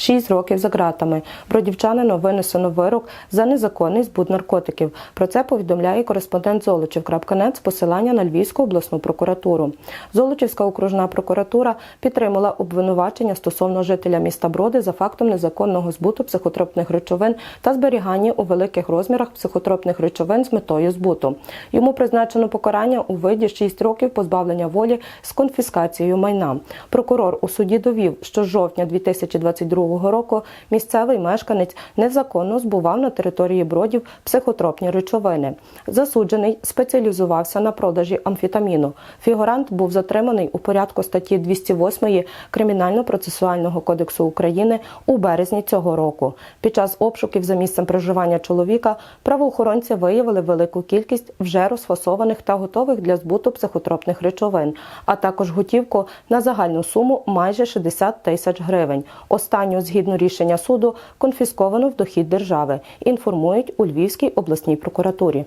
6 років за ґратами. Бродівчанину винесено вирок за незаконний збут наркотиків. Про це повідомляє кореспондент Золочів.нет з посилання на Львівську обласну прокуратуру. Золочівська окружна прокуратура підтримала обвинувачення стосовно жителя міста Броди за фактом незаконного збуту психотропних речовин та зберігання у великих розмірах психотропних речовин з метою збуту. Йому призначено покарання у виді 6 років позбавлення волі з конфіскацією майна. Прокурор у суді довів, що з жовтня 2022 року місцевий мешканець незаконно збував на території бродів психотропні речовини. Засуджений спеціалізувався на продажі амфетаміну. Фігурант був затриманий у порядку статті 208 Кримінально-процесуального кодексу України у березні цього року. Під час обшуків за місцем проживання чоловіка правоохоронці виявили велику кількість вже розфасованих та готових для збуту психотропних речовин, а також готівку на загальну суму майже 60 тисяч гривень. Останню, згідно рішення суду, конфісковано в дохід держави. Інформують у Львівській обласній прокуратурі.